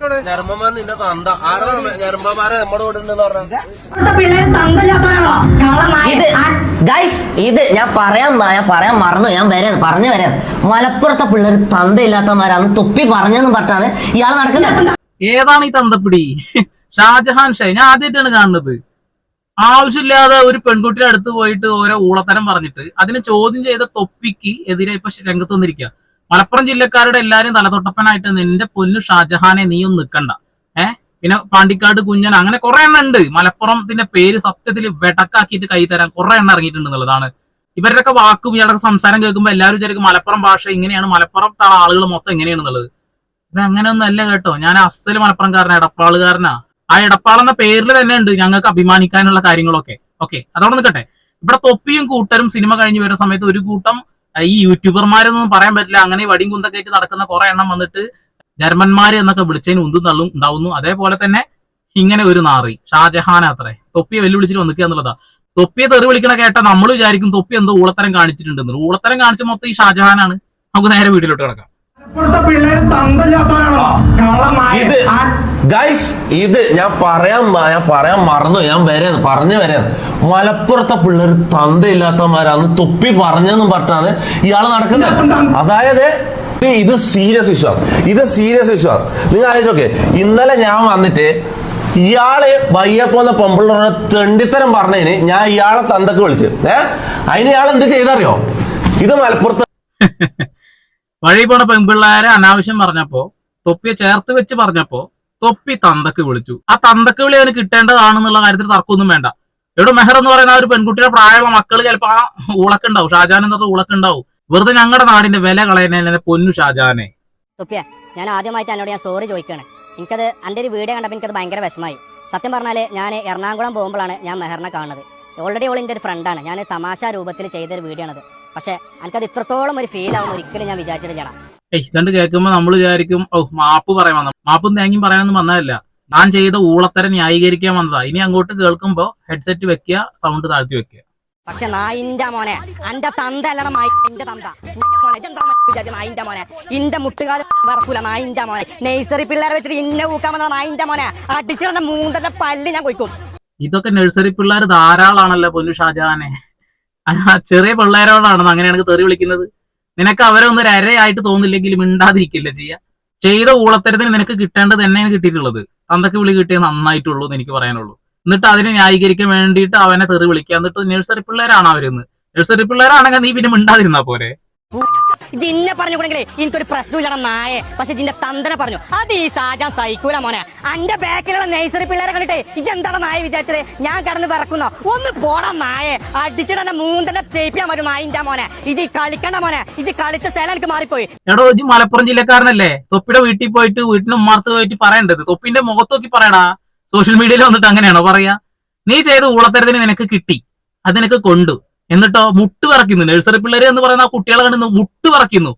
ഞരമ്പന്മാർ തന്ത. ആരാ ഞരമ്പന്മാരെ നമ്മുടെ കൂടെ ഉണ്ടെന്ന് പറഞ്ഞ ഇവിടുത്തെ പിള്ളേര് തന്തല്ലാത്തതാണോ കള്ളനായ ഇത് ഗൈസ് ഇത് ഞാൻ പറയാൻ ഞാൻ പറയാൻ മറന്നു. ഞാൻ വരാൻ പറഞ്ഞു വരാൻ മലപ്പുറത്തെ പിള്ളേർ തന്തയില്ലാത്തമാരാന്ന് തൊപ്പി പറഞ്ഞെന്ന് പറഞ്ഞാണ് ഇയാൾ നടക്കുന്നത്. ഏതാണ് ഈ തന്തപ്പിടി? ഷാജഹാൻ ഷൈ ഞാൻ ആദ്യമായിട്ടാണ് കാണുന്നത്. ആവശ്യമില്ലാതെ ഒരു പെൺകുട്ടിയുടെ അടുത്ത് പോയിട്ട് ഓരോ ഊളത്തരം പറഞ്ഞിട്ട് അതിനെ ചോദ്യം ചെയ്ത തൊപ്പിക്ക് എതിരെ ഇപ്പൊ രംഗത്ത് വന്നിരിക്കുക മലപ്പുറം ജില്ലക്കാരുടെ എല്ലാരും തലതൊട്ടപ്പനായിട്ട് നിന്റെ പൊന്നു ഷാജഹാനെ നീ ഒന്ന് നിൽക്കണ്ട ഏഹ് പിന്നെ പാണ്ടിക്കാട് കുഞ്ഞൻ അങ്ങനെ കുറെ എണ്ണം ഉണ്ട്. മലപ്പുറത്തിന്റെ പേര് സത്യത്തിൽ വെടക്കാക്കിയിട്ട് കൈ തരാൻ കുറെ എണ്ണം ഇറങ്ങിയിട്ടുണ്ട് എന്നുള്ളതാണ്. ഇവരുടെയൊക്കെ വാക്കും ഇയാളുടെ സംസാരം കേൾക്കുമ്പോൾ എല്ലാവരും വിചാരിക്കും മലപ്പുറം ഭാഷ ഇങ്ങനെയാണ് മലപ്പുറം ആളുകൾ മൊത്തം എങ്ങനെയാണെന്നുള്ളത് ഇത് അങ്ങനെയൊന്നല്ല കേട്ടോ. ഞാൻ അസൽ മലപ്പുറംകാരനാ എടപ്പാളുകാരനാ. ആ എടപ്പാൾ എന്ന പേരിൽ തന്നെ ഉണ്ട് ഞങ്ങൾക്ക് അഭിമാനിക്കാനുള്ള കാര്യങ്ങളൊക്കെ. ഓക്കെ അതോടെ നിൽക്കട്ടെ. ഇവിടെ തൊപ്പിയും കൂട്ടരും സിനിമ കഴിഞ്ഞ് വരുന്ന സമയത്ത് ഒരു കൂട്ടം ഈ യൂട്യൂബർമാരൊന്നും പറയാൻ പറ്റില്ല. അങ്ങനെ വടിയും കുന്തക്കയറ്റ് നടക്കുന്ന കുറെ എണ്ണം വന്നിട്ട് ജർമ്മന്മാര് എന്നൊക്കെ വിളിച്ചതിന് ഉന്തും തള്ളും ഉണ്ടാവുന്നു. അതേപോലെ തന്നെ ഇങ്ങനെ ഒരു നാറി. ഷാജഹാൻ അത്രേ. തൊപ്പിയെ വെല്ലുവിളിച്ചിട്ട് വന്നിക്കുക എന്നുള്ളതാ. തൊപ്പിയെ തെറി വിളിക്കണ കേട്ട നമ്മൾ വിചാരിക്കും തൊപ്പി എന്തോ ഊളത്തരം കാണിച്ചിട്ടുണ്ടെന്ന്. ഊളത്തരം കാണിച്ച മൊത്തം ഈ ഷാജഹാനാണ്. നമുക്ക് നേരെ വീട്ടിലോട്ട് കിടക്കാം. ഇത് ഗൈസ് ഇത് ഞാൻ പറയാൻ ഞാൻ പറയാൻ മറന്നു. ഞാൻ വരെ പറഞ്ഞു വരെ മലപ്പുറത്തെ പിള്ളേർ തന്തയില്ലാത്തമാരാന്ന് തൊപ്പി പറഞ്ഞെന്നും പറഞ്ഞാണ് ഇയാൾ നടക്കുന്നത്. അതായത് ഇത് സീരിയസ് ഇഷ്യൂ ആണ് ഇത് സീരിയസ് ഇഷ്യൂ ആണ് നിങ്ങൾ ആലോചിച്ചോക്കെ. ഇന്നലെ ഞാൻ വന്നിട്ട് ഇയാൾ വയ്യപ്പോന്ന പൊമ്പിള്ളോടെ തെണ്ടിത്തരം പറഞ്ഞതിന് ഞാൻ ഇയാളെ തന്തക്ക് വിളിച്ചു. ഏഹ് അതിന് ഇയാൾ എന്ത് ചെയ്തറിയോ? ഇത് മലപ്പുറത്ത് വഴി പോണ പെൺപിള്ളേരെ അനാവശ്യം പറഞ്ഞപ്പോ തൊപ്പിയെ ചേർത്ത് വെച്ച് പറഞ്ഞപ്പോ തൊപ്പി തന്തക്ക് വിളിച്ചു. ആ തന്തക്ക് വിളി അവന് കിട്ടേണ്ടതാണെന്നുള്ള കാര്യത്തിൽ തർക്കമൊന്നും വേണ്ട. ഇവിടെ മെഹർ എന്ന് പറയുന്ന ഒരു പെൺകുട്ടിയുടെ പ്രായമുള്ള മക്കൾ ചിലപ്പോ ആ ഉളക്കുണ്ടാവും ഷാജാൻ എന്നത് ഉളക്കുണ്ടാവും വെറുതെ ഞങ്ങളുടെ നാടിന്റെ വില കളയുന്നതിനെ പൊന്നു ഷാജാനെ തൊപ്പിയ ഞാൻ ആദ്യമായിട്ട് എന്നോട് ഞാൻ സോറി ചോദിക്കുകയാണ് എനിക്കത് എന്റെ ഒരു വീഡിയോ കണ്ടപ്പോൾ എനിക്കത് ഭയങ്കര വിഷമായി. സത്യം പറഞ്ഞാൽ ഞാൻ എറണാകുളം പോകുമ്പോഴാണ് ഞാൻ മെഹറിനെ കാണുന്നത്. ഓൾറെഡി ഓൾ എന്റെ ഒരു ഫ്രണ്ടാണ് ഞാൻ തമാശ രൂപത്തിൽ ചെയ്തൊരു വീഡിയോ ആണത്. പക്ഷേ എനിക്കത് ഇത്രത്തോളം ഒരു ഫീൽ ആവുന്ന ഒരിക്കലും ഞാൻ വിചാരിച്ചിട്ടില്ല ഏയ് ഇതണ്ട് കേൾക്കുമ്പോ നമ്മൾ വിചാരിക്കും ഓ മാപ്പ് പറയാൻ വന്ന മാപ്പും തേങ്ങയും പറയാനൊന്നും വന്നതല്ല. ഞാൻ ചെയ്ത ഊളത്തരം ന്യായീകരിക്കാൻ വന്നതാ. ഇനി അങ്ങോട്ട് കേൾക്കുമ്പോ ഹെഡ്സെറ്റ് വെക്കുക സൗണ്ട് താഴ്ത്തി വെക്കുക. പക്ഷെ നായിന്റെ മോനെ എന്റെ തന്ത അല്ലട എന്റെ തന്ത. വിചാരിച്ച നായിന്റെ മോനെ? ഇന്റെ മുട്ടുകാൽ പറക്കൂല നായിന്റെ മോനെ. നഴ്സറി പിള്ളേരെ വെച്ചിട്ട് ഇന്നെ ഊക്കാൻ വന്ന നായിന്റെ മോനെ. അടിച്ചിടന്റെ മൂന്നത്തെ പല്ല് ഞാൻ കൊയ്ക്കും. ഇതൊക്കെ നേഴ്സറി പിള്ളേർ ധാരാളാണല്ലോ പൊന്നു ഷാജഹാനെ. ചെറിയ പിള്ളേരോടാണെന്ന് അങ്ങനെയാണ് തെറി വിളിക്കുന്നത്. നിനക്ക് അവരെ ഒന്ന് ഒരു അരയായിട്ട് തോന്നില്ലെങ്കിൽ മിണ്ടാതിരിക്കില്ല ചെയ്യ? ചെയ്ത ഊളത്തരത്തിന് നിനക്ക് കിട്ടേണ്ടത് തന്നെയാണ് കിട്ടിയിട്ടുള്ളത്. തന്തക്ക് വിളി കിട്ടിയത് നന്നായിട്ടുള്ളൂ എന്ന് എനിക്ക് പറയാനുള്ളൂ. എന്നിട്ട് അതിനെ ന്യായീകരിക്കാൻ വേണ്ടിയിട്ട് അവനെ തെറി വിളിക്കുക. എന്നിട്ട് നഴ്സറി പിള്ളേരാണ് അവരെന്ന്. നഴ്സറി പിള്ളേരാണെങ്കിൽ നീ പിന്നെ മിണ്ടാതിരുന്നാ പോരെ? ജിന്നെ പറഞ്ഞു കൂടെങ്കിലേ എനിക്കൊരു പ്രശ്നമില്ലട നായെ. പക്ഷെ ജിന്റെ തന്തനെ പറഞ്ഞു അത് ഈ സാജാൻ സഹിക്കൂല മോനെ. അന്റെ ബാക്കിലുള്ള നഴ്സറി പിള്ളേരെ കണ്ടിട്ടേ ഇജെന്താണ് നായ വിചാരിച്ചത്? ഞാൻ കടന്ന് വിറക്കുന്നോ? ഒന്ന് പോടാ നായെ. അടിച്ചിട്ട് എന്നെ മൂന്നെ തേപ്പിയാൻ വരും നായിന്റെ മോനെ. ഇജി കളിക്കണ്ട മോനെ. ഇജി കളിച്ച സ്ഥലം എനിക്ക് മാറിപ്പോയി. എടോ ഇജ് മലപ്പുറം ജില്ലക്കാരനല്ലേ? തൊപ്പിയുടെ വീട്ടിൽ പോയിട്ട് വീട്ടിന് ഉമ്മാർത്ത് പോയിട്ട് പറയേണ്ടത്? തൊപ്പിന്റെ മുഖത്ത് നോക്കി പറയടാ. സോഷ്യൽ മീഡിയയിൽ വന്നിട്ട് അങ്ങനെയാണോ പറയാ? നീ ചെയ്ത ഊളത്തരത്തിന് നിനക്ക് കിട്ടി. അത് നിനക്ക് കൊണ്ടു. എന്നിട്ടോ മുട്ട് പറക്കുന്നു നഴ്സറി പിള്ളേർ എന്ന് പറയുന്ന ആ കുട്ടികളെ കണ്ടു മുട്ട് പറക്കുന്നു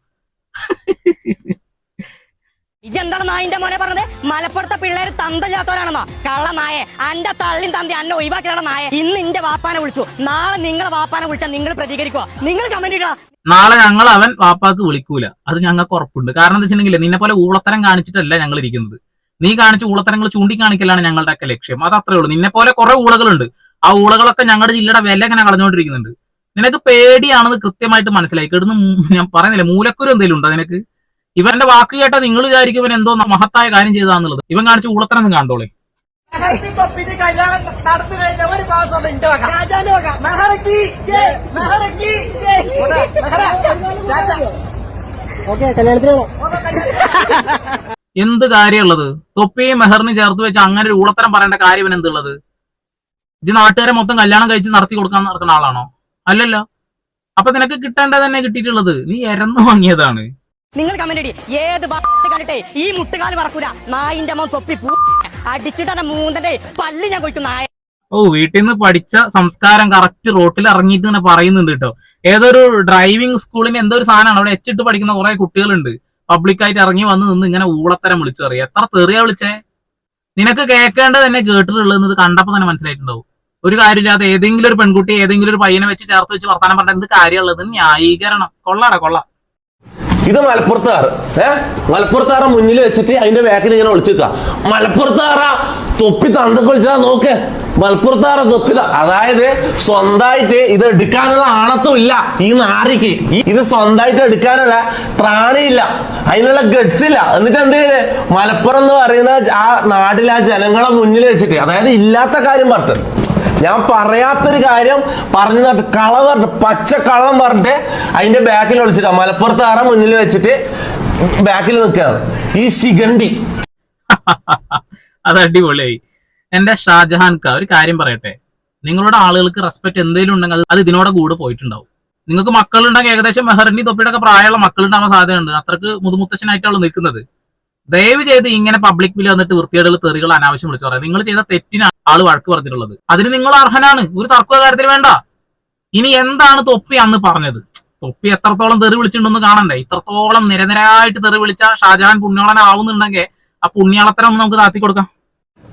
ഇജെന്താണ് നായിന്റെ മോനെ പറഞ്ഞത്? മലപ്പുറത്തെ പിള്ളേര് തന്തല്ലാത്തവരാണെന്നോ കള്ള നായെ അന്റെ തള്ളിൻ തന്തി അന്നെ ഒഴിവാക്കിയുള്ള നായ ഇന്ന് ഇന്റെ വാപ്പാനെ വിളിച്ചു. നാളെ നിങ്ങളെ വാപ്പാനെ വിളിച്ചാൽ നിങ്ങൾ പ്രതികരിക്കോ നിങ്ങൾ കമന്റ് ഇടാ നാളെ ഞങ്ങൾ അവൻ വാപ്പാക്ക് വിളിക്കൂല. അത് ഞങ്ങൾക്ക് ഉറപ്പുണ്ട്. കാരണം എന്താ വെച്ചിട്ടുണ്ടെങ്കിൽ നിന്നെ പോലെ ഊളത്തരം കാണിച്ചിട്ടല്ല ഞങ്ങൾ ഇരിക്കുന്നത്. നീ കാണിച്ച ഊളത്തരങ്ങൾ ചൂണ്ടിക്കാണിക്കലാണ് ഞങ്ങളുടെ ഒക്കെ ലക്ഷ്യം. അത് അത്രേ ഉള്ളൂ. നിന്നെ പോലെ കുറെ ഊളകളുണ്ട്. ആ ഊളകളൊക്കെ ഞങ്ങളുടെ ജില്ലയുടെ വില ഇങ്ങനെ കളഞ്ഞുകൊണ്ടിരിക്കുന്നുണ്ട് നിനക്ക് പേടിയാണെന്ന് കൃത്യമായിട്ട് മനസ്സിലായി. കിടന്ന് ഞാൻ പറയുന്നില്ല. മൂലക്കുരു എന്തെങ്കിലും ഉണ്ടോ നിനക്ക്? ഇവന്റെ വാക്ക് കേട്ടാ നിങ്ങൾ വിചാരിക്കും ഇവൻ എന്തോ മഹത്തായ കാര്യം ചെയ്താന്നുള്ളത് ഇവൻ കാണിച്ച ഊളത്തരം ഒന്ന് കണ്ടോളെ ഓക്കെ കല്യാണം എന്ത് കാര്യമുള്ളത് തൊപ്പിയും മെഹറിനും ചേർത്ത് വെച്ച് അങ്ങനെ ഒരു ഊളത്തരം പറയേണ്ട കാര്യം എന്തുള്ളത്? ഇത് നാട്ടുകാരെ മൊത്തം കല്യാണം കഴിച്ച് നടത്തി കൊടുക്കാൻ നടക്കുന്ന ആളാണോ? അല്ലല്ലോ. അപ്പൊ നിനക്ക് കിട്ടേണ്ടത് തന്നെ കിട്ടിയിട്ടുള്ളത്. നീ എരന്നു വാങ്ങിയതാണ്. നിങ്ങൾ കമന്റ് ഏത് കണ്ടിട്ടേ? ഈ മുട്ടുകാൽ പറക്കൂല. നായിന്റെ മോൻ തൊപ്പി പൂ അടിച്ചിട്ടെ മൂന്നന്റെ പല്ല് ഞാൻ കൊയ്ക്കും നായ. ഓ വീട്ടിൽ നിന്ന് പഠിച്ച സംസ്കാരം കറക്റ്റ് റോട്ടിൽ ഇറങ്ങിയിട്ട് ഇങ്ങനെ പറയുന്നുണ്ട് കേട്ടോ. ഏതൊരു ഡ്രൈവിംഗ് സ്കൂളിന് എന്തോ ഒരു സാധനമാണ്. അവിടെ എച്ചിട്ട് പഠിക്കുന്ന കുറെ കുട്ടികളുണ്ട്. പബ്ലിക്കായിട്ട് ഇറങ്ങി വന്ന് നിന്ന് ഇങ്ങനെ ഊളത്തരം വിളിച്ചു പറയും. എത്ര തെറിയാ വിളിച്ചേ? നിനക്ക് കേൾക്കേണ്ടത് തന്നെ കേട്ടിട്ടുള്ളത് കണ്ടപ്പോ തന്നെ മനസ്സിലായിട്ടുണ്ടാവും. ഒരു കാര്യമില്ലാതെ ഏതെങ്കിലും ഒരു പെൺകുട്ടി ഏതെങ്കിലും ഒരു പയ്യനെ വെച്ച് ചേർത്ത് വെച്ച് വർത്താനം പറഞ്ഞ എന്ത് കാര്യമുള്ളത് ന്യായീകരണം. കൊള്ളാടാ കൊള്ളാം. ഇത് മലപ്പുറത്താറ്. ഏഹ് മലപ്പുറത്താറ മുന്നിൽ വെച്ചിട്ട് അതിന്റെ ബാക്കിൽ ഇങ്ങനെ ഒളിച്ചിക്ക മലപ്പുറത്തുകാര തൊപ്പി തണ്ടു വിളിച്ചാ നോക്ക്. മലപ്പുറത്താറ തൊപ്പി അതായത് സ്വന്തമായിട്ട് ഇത് എടുക്കാനുള്ള ആണത്തും ഇല്ല. ഈ നാരിക്ക് ഇത് സ്വന്തമായിട്ട് എടുക്കാനുള്ള പ്രാണിയില്ല. അതിനുള്ള ഗഡ്സ് ഇല്ല. എന്നിട്ട് എന്ത് ചെയ്ത്? മലപ്പുറം എന്ന് പറയുന്ന ആ നാട്ടിലെ ആ ജനങ്ങളെ മുന്നിൽ വെച്ചിട്ട് അതായത് ഇല്ലാത്ത കാര്യം പറഞ്ഞു ഞാൻ പറയാത്തൊരു കാര്യം പറഞ്ഞു നട്ട് കള പറഞ്ഞിട്ട് പച്ച കള്ളം പറഞ്ഞിട്ട് അതിന്റെ ബാക്കിൽ ഒളിച്ചിട്ടാ. മലപ്പുറത്ത് ആറ മുന്നിൽ വെച്ചിട്ട് ബാക്കിൽ നിൽക്കുകയാണ് ഈ ശിഖണ്ഡി. അത് അടിപൊളിയായി. എന്റെ ഷാജഹാൻ ക ഒരു കാര്യം പറയട്ടെ. നിങ്ങളുടെ ആളുകൾക്ക് റെസ്പെക്ട് എന്തെങ്കിലും ഉണ്ടെങ്കിൽ അത് അത് ഇതിനോടെ കൂടെ പോയിട്ടുണ്ടാവും. നിങ്ങൾക്ക് മക്കളുണ്ടെങ്കിൽ ഏകദേശം മെഹറിന്റെ തൊപ്പിയുടെ ഒക്കെ പ്രായമുള്ള മക്കളുണ്ടാവാൻ സാധ്യതയുണ്ട്. അത്രയ്ക്ക് മുതുമുത്തച്ഛനായിട്ടാണ് നിൽക്കുന്നത്. ദയവ് ചെയ്ത് ഇങ്ങനെ പബ്ലിക് ബില്ല് വന്നിട്ട് വൃത്തികേടുകൾ തെറികൾ അനാവശ്യം വിളിച്ചു പറയാം. നിങ്ങൾ ചെയ്ത തെറ്റിനാണ് ആൾ വഴക്ക് പറഞ്ഞിട്ടുള്ളത്. അതിന് നിങ്ങൾ അർഹനാണ്. ഒരു തർക്ക കാര്യത്തിൽ വേണ്ട. ഇനി എന്താണ് തൊപ്പി അന്ന് പറഞ്ഞത്? തൊപ്പി എത്രത്തോളം തെറി വിളിച്ചിട്ടുണ്ടെന്ന് കാണണ്ടേ. ഇത്രത്തോളം നിരനിരായിട്ട് തെറി വിളിച്ച ഷാജഹാൻ പുണ്യോളനാവുന്നുണ്ടെങ്കിൽ ആ പുണ്യാളത്തരം ഒന്ന് നമുക്ക് താത്തി കൊടുക്കാം.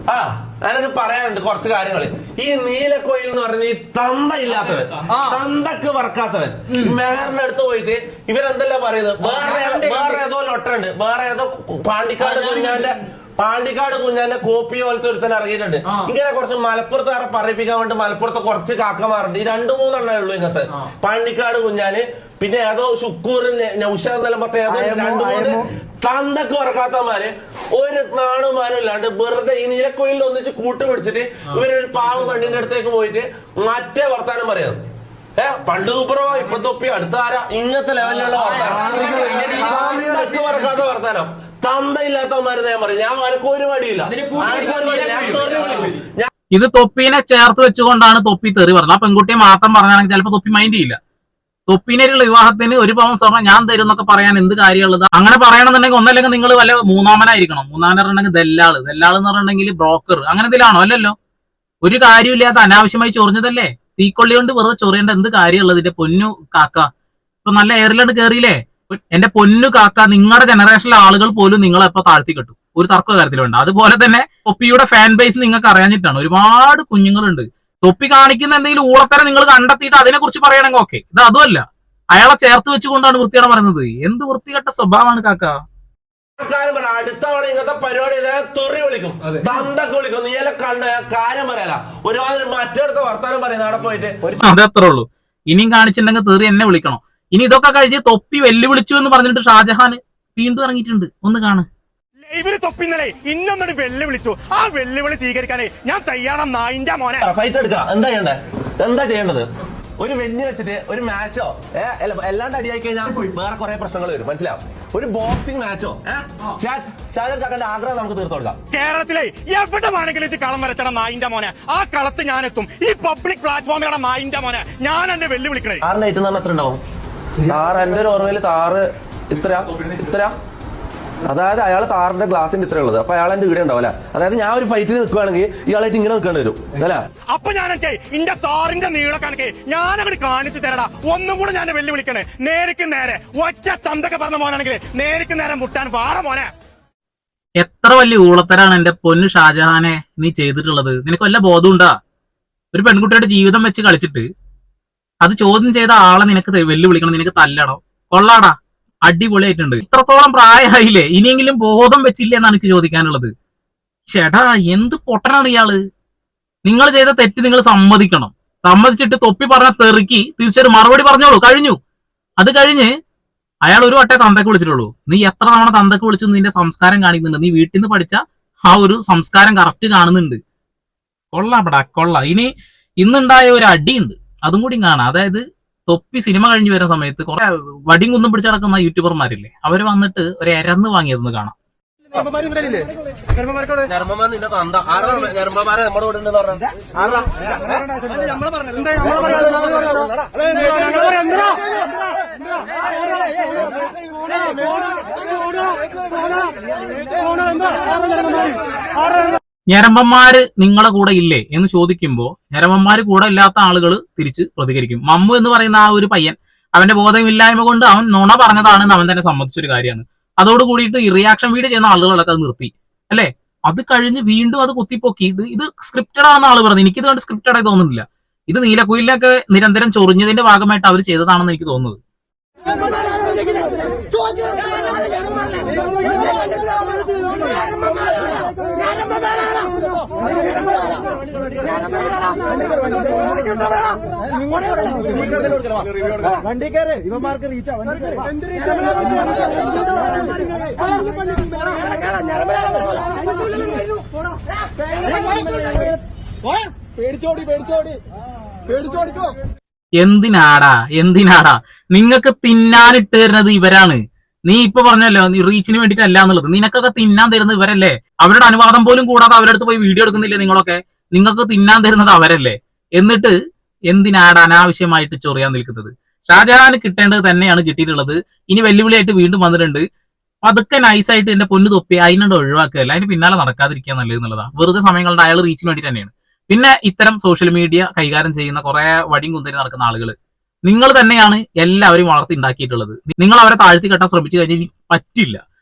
ആ ഞാനൊരു പറയാനുണ്ട് കുറച്ച് കാര്യങ്ങൾ ഈ നീലക്കോയിൽ എന്ന് പറഞ്ഞ ഈ തന്ത ഇല്ലാത്തവൻ തന്തക്ക് വർക്കാത്തവൻ മെഹറിന്റെ അടുത്ത് പോയിട്ട് ഇവരെന്തല്ല പറയുന്നത്? വേറെ ഏതോ- വേറെ ഏതോ ലൊട്ടുണ്ട് വേറെ ഏതോ പാണ്ടിക്കാട് കുഞ്ഞാന്റെ പാണ്ടിക്കാട് കുഞ്ഞാന്റെ കോപ്പി പോലത്തെ ഒരുത്തൻ ഇറങ്ങിയിട്ടുണ്ട്. ഇങ്ങനെ കുറച്ച് മലപ്പുറത്തുകാരെ പറയിപ്പിക്കാൻ വേണ്ടി മലപ്പുറത്ത് കുറച്ച് കാക്കമാറുണ്ട് ഈ രണ്ടു മൂന്നെണ്ണേ ഉള്ളൂ ഇന്നത്തെ. പാണ്ടിക്കാട് കുഞ്ഞാന് പിന്നെ ഏതോ ശുക്കൂറിന് നൗഷാദ് എന്നെല്ലാം പറഞ്ഞ ഏതോ രണ്ടു മൂന്ന് തന്തക്ക് വറക്കാത്തമാര് ഒരു നാണുമാരും ഇല്ലാണ്ട് വെറുതെ ഈ നീലക്കോയിലിൽ ഒന്നിച്ച് കൂട്ടുപിടിച്ചിട്ട് ഇവരൊരു പാവം പെണ്ണിന്റെ അടുത്തേക്ക് പോയിട്ട് മറ്റേ വർത്താനം പറയാം. ഏ പണ്ട് സൂപ്പറോ ഇപ്പൊ തൊപ്പി അടുത്ത ആരാ ഇങ്ങനത്തെ ലെവലിലുള്ള വർത്താനം. തന്തക്ക് വർത്താനം. ഞാൻ പറയും ഞാൻ ആർക്കും ഒരു മടിയില്ല. ഞാൻ ഇത് തൊപ്പീനെ ചേർത്ത് വെച്ചുകൊണ്ടാണ് തൊപ്പി തെറി പറഞ്ഞത്. ആ പെൺകുട്ടിയെ മാത്രം പറഞ്ഞാണെങ്കിൽ ചിലപ്പോൾ തൊപ്പി മൈൻഡ് ചെയ്യില്ല. തൊപ്പിനെയുള്ള വിവാഹത്തിന് ഒരു പവൻ സ്വർണം ഞാൻ തരും എന്നൊക്കെ പറയാൻ എന്ത് കാര്യമുള്ളത്? അങ്ങനെ പറയണമെന്നുണ്ടെങ്കിൽ ഒന്നല്ലെങ്കിൽ നിങ്ങൾ വല്ല മൂന്നാമനായിരിക്കണം. മൂന്നാമൻ പറഞ്ഞെങ്കിൽ ദല്ലാൾ ദല്ലാൾ എന്ന് പറഞ്ഞിട്ടുണ്ടെങ്കിൽ ബ്രോക്കർ. അങ്ങനെ എന്തെങ്കിലാണോ അല്ലല്ലോ. ഒരു കാര്യമില്ലാത്ത അനാവശ്യമായി ചൊറിഞ്ഞതല്ലേ? തീക്കൊള്ളി കൊണ്ട് വെറുതെ ചൊറിയേണ്ട എന്ത് കാര്യമുള്ളത്? ഇതിന്റെ പൊന്നു കാക്ക. ഇപ്പൊ നല്ല എയറിലാണ് കയറിയില്ലേ എന്റെ പൊന്നു കാക്ക നിങ്ങളുടെ ജനറേഷനിലെ ആളുകൾ പോലും നിങ്ങളെ ഇപ്പൊ താഴ്ത്തി കെട്ടും. ഒരു തർക്ക കാര്യത്തിൽ വേണ്ട അതുപോലെ തന്നെ തൊപ്പിയുടെ ഫാൻ ബേസ് നിങ്ങൾക്ക് അറിയാഞ്ഞിട്ടാണ്. ഒരുപാട് കുഞ്ഞുങ്ങളുണ്ട്. തൊപ്പി കാണിക്കുന്ന എന്തെങ്കിലും ഊളത്തരം നിങ്ങൾ കണ്ടെത്തിയിട്ട് അതിനെ കുറിച്ച് പറയണമെങ്കിൽ ഓക്കെ ഇത് അതുമല്ല അയാളെ ചേർത്ത് വെച്ചുകൊണ്ടാണ് വൃത്തിയാണ് പറയുന്നത്. എന്ത് വൃത്തികെട്ട സ്വഭാവമാണ് കാക്ക? അടുത്ത തവണ ഇങ്ങനത്തെ പരിപാടി തെറി വിളിക്കും. തന്തൊക്കെ വിളിക്കും. നീല കണ്ട ഞാൻ കാര്യം പറയാല. ഒരുമാതിരി മറ്റടുത്ത വർത്താനം പറയുന്ന അവിടെ പോയിട്ട്. അതേ അത്രേ ഉള്ളൂ. ഇനിയും കാണിച്ചിട്ടുണ്ടെങ്കിൽ തെറി എന്നെ വിളിക്കണം. ഇനി ഇതൊക്കെ കഴിഞ്ഞ് തൊപ്പി വെല്ലുവിളിച്ചു എന്ന് പറഞ്ഞിട്ട് ഷാജഹാൻ വീണ്ടും ഇറങ്ങിയിട്ടുണ്ട്. ഒന്ന് കാണ്. ഇവർ തൊപ്പിന്നലെ ഇന്നൊന്നൊരു വെല്ലുവിളിച്ചു. ആ വെല്ലുവിളി സ്വീകരിക്കാനേ ഞാൻ തയ്യാറാം നായിന്റെ മോനെ. ഫൈറ്റ് എടുക്ക. എന്താ ചെയ്യണ്ടേ? എന്താ ചെയ്യേണ്ടത്? ഒരു വെന്യു വെച്ചിട്ട് ഒരു മാച്ചോ ഏഹ് എല്ലാണ്ട് അടിയായി കഴിഞ്ഞാൽ വേറെ കുറെ പ്രശ്നങ്ങൾ വരും. മനസ്സിലാവും ഒരു ബോക്സിംഗ് മാച്ചോ ഏഹ് ചാക്കന്റെ ആഗ്രഹം നമുക്ക് തീർത്തു കൊടുക്കാം. കേരളത്തിലെ എവിടെ വേണമെങ്കിലും ഇത് കളം വരച്ചട നായിന്റെ മോനെ. ആ കളത്ത് ഞാൻ എത്തും ഈ പബ്ലിക് പ്ലാറ്റ്ഫോമിലാണ് നായിന്റെ മോനെ. ഞാൻ എന്നെ വെല്ലുവിളിക്കണേ. ആറിന്റെ എത്തുന്ന തന്നെ എത്ര ഉണ്ടാവും? താറ് എന്റെ ഒരു ഓർമ്മയിൽ താറ് ഇത്ര ഇത്ര അതായത് അയാൾ താറിന്റെ ഗ്ലാസിന്റെ ഇത്ര ഉള്ളത് അപ്പൊ അയാൾ എന്റെ വീട് ഉണ്ടാവും അല്ലെ? അതായത് ഞാൻ ഒരു ഫൈറ്റിൽ നിൽക്കുവാണെങ്കിൽ ഇയാളായിട്ട് ഇങ്ങനെ നിൽക്കേണ്ടി വരും. അല്ലേ? അപ്പൊ ഞാനൊക്കെ ഇന്റെ താറിന്റെ നീള കണക്കെ ഞാൻ അങ്ങോട്ട് കാണിച്ചു തരടാ. ഒന്നും കൂടെ ഞാൻ വെല്ലുവിളിക്കണേ. നേരിക്ക് നേരെ ഒറ്റ ചന്തൊക്കെ പറഞ്ഞ മോനാണെങ്കിൽ നേരിക്ക് നേരെ മുട്ടാൻ വാറ മോനെ. എത്ര വലിയ ഊളത്തരാണ് എന്റെ പൊന്നു ഷാജഹാനെ നീ ചെയ്തിട്ടുള്ളത്? നിനക്ക് വല്ല ബോധമുണ്ടാ ഒരു പെൺകുട്ടിയുടെ ജീവിതം വെച്ച് കളിച്ചിട്ട് അത് ചോദ്യം ചെയ്ത ആളെ നിനക്ക് വെല്ലുവിളിക്കണം നിനക്ക് തല്ലണം. കൊള്ളാടാ. അടിപൊളിയായിട്ടുണ്ട്. ഇത്രത്തോളം പ്രായമായില്ലേ ഇനിയെങ്കിലും ബോധം വെച്ചില്ലേ എന്നാണ് എനിക്ക് ചോദിക്കാനുള്ളത്. ചേട്ടാ എന്ത് പൊട്ടനാണ് ഇയാൾ? നിങ്ങൾ ചെയ്ത തെറ്റ് നിങ്ങൾ സമ്മതിക്കണം. സമ്മതിച്ചിട്ട് തൊപ്പി പറഞ്ഞ തെറുക്കി തീർച്ചയായും മറുപടി പറഞ്ഞോളൂ. കഴിഞ്ഞു. അത് കഴിഞ്ഞ് അയാൾ ഒരു വട്ടേ തന്തക്ക് വിളിച്ചിട്ടുള്ളൂ. നീ എത്ര തവണ തന്തക്ക് വിളിച്ചു നിന്റെ സംസ്കാരം കാണിക്കുന്നുണ്ട്? നീ വീട്ടിൽ നിന്ന് പഠിച്ച ആ ഒരു സംസ്കാരം കറക്റ്റ് കാണുന്നുണ്ട്. കൊള്ളാം പടാ കൊള്ളാം. ഇനി ഇന്നുണ്ടായ ഒരു അടിയുണ്ട്. അതും കൂടി കാണാം അതായത് തൊപ്പി സിനിമ കഴിഞ്ഞ് വരുന്ന സമയത്ത് കുറെ വടിയും കുന്നും പിടിച്ച് നടക്കുന്ന യൂട്യൂബർമാരില്ലേ അവർ വന്നിട്ട് ഒരു എരന്ന് വാങ്ങിയതെന്ന് കാണാം ഞർമ്മമാർ ഞരമ്പന്മാര് നിങ്ങളെ കൂടെ ഇല്ലേ എന്ന് ചോദിക്കുമ്പോൾ ഞരമ്പന്മാര് കൂടെ ഇല്ലാത്ത ആളുകൾ തിരിച്ച് പ്രതികരിക്കും. മമ്മു എന്ന് പറയുന്ന ആ ഒരു പയ്യൻ അവന്റെ ബോധമില്ലായ്മ കൊണ്ട് അവൻ നുണ പറഞ്ഞതാണെന്ന് അവൻ തന്നെ സമ്മതിച്ചൊരു കാര്യമാണ്. അതോട് കൂടിയിട്ട് ഈ റിയാക്ഷൻ വീഡിയോ ചെയ്യുന്ന ആളുകളൊക്കെ അത് നിർത്തി. അല്ലേ? അത് കഴിഞ്ഞ് വീണ്ടും അത് കുത്തിപ്പൊക്കിയിട്ട് ഇത് സ്ക്രിപ്റ്റഡ് ആണെന്ന് ആൾ പറഞ്ഞു. എനിക്കിത് കണ്ട് സ്ക്രിപ്റ്റഡ് ആയി തോന്നുന്നില്ല. ഇത് നീലക്കുയിലൊക്കെ നിരന്തരം ചൊറിഞ്ഞതിന്റെ ഭാഗമായിട്ട് അവർ ചെയ്തതാണെന്ന് എനിക്ക് തോന്നുന്നത്. വണ്ടി കയറ് ഇവന്മാർക്ക് റീച്ച് പേടിച്ചോടി പേടിച്ചോടി പേടിച്ചോടിക്കോ എന്തിനാടാ? എന്തിനാടാ? നിങ്ങൾക്ക് തിന്നാനിട്ട് തരുന്നത് ഇവരാണ്. നീ ഇപ്പൊ പറഞ്ഞല്ലോ നീ റീച്ചിന് വേണ്ടിയിട്ടല്ല എന്നുള്ളത്. നിനക്കൊക്കെ തിന്നാൻ തരുന്നത് ഇവരല്ലേ? അവരുടെ അനുവാദം പോലും കൂടാതെ അവരടുത്ത് പോയി വീഡിയോ എടുക്കുന്നില്ലേ നിങ്ങളൊക്കെ? നിങ്ങൾക്ക് തിന്നാൻ തരുന്നത് അവരല്ലേ? എന്നിട്ട് എന്തിനാണ് അനാവശ്യമായിട്ട് ചൊറിയാൻ നിൽക്കുന്നത്? ഷാജഹാന് കിട്ടേണ്ടത് തന്നെയാണ് കിട്ടിയിട്ടുള്ളത്. ഇനി വെല്ലുവിളിയായിട്ട് വീണ്ടും വന്നിട്ടുണ്ട്. പതുക്കെ നൈസായിട്ട് എന്റെ പൊന്നു തൊപ്പി അതിനോട് ഒഴിവാക്കുകയല്ല അതിന് പിന്നാലെ നടക്കാതിരിക്കുക നല്ലത് എന്നുള്ളതാണ്. വെറുതെ സമയങ്ങളുടെ അയാൾ റീച്ചിന് വേണ്ടി തന്നെയാണ്. പിന്നെ ഇത്തരം സോഷ്യൽ മീഡിയ കൈകാര്യം ചെയ്യുന്ന കുറെ വടിയും കുന്തരി നടക്കുന്ന ആളുകൾ നിങ്ങൾ തന്നെയാണ് എല്ലാവരും വളർത്തി ഉണ്ടാക്കിയിട്ടുള്ളത്. നിങ്ങൾ അവരെ താഴ്ത്തി കെട്ടാൻ ശ്രമിച്ചു കഴിഞ്ഞാൽ പറ്റില്ല.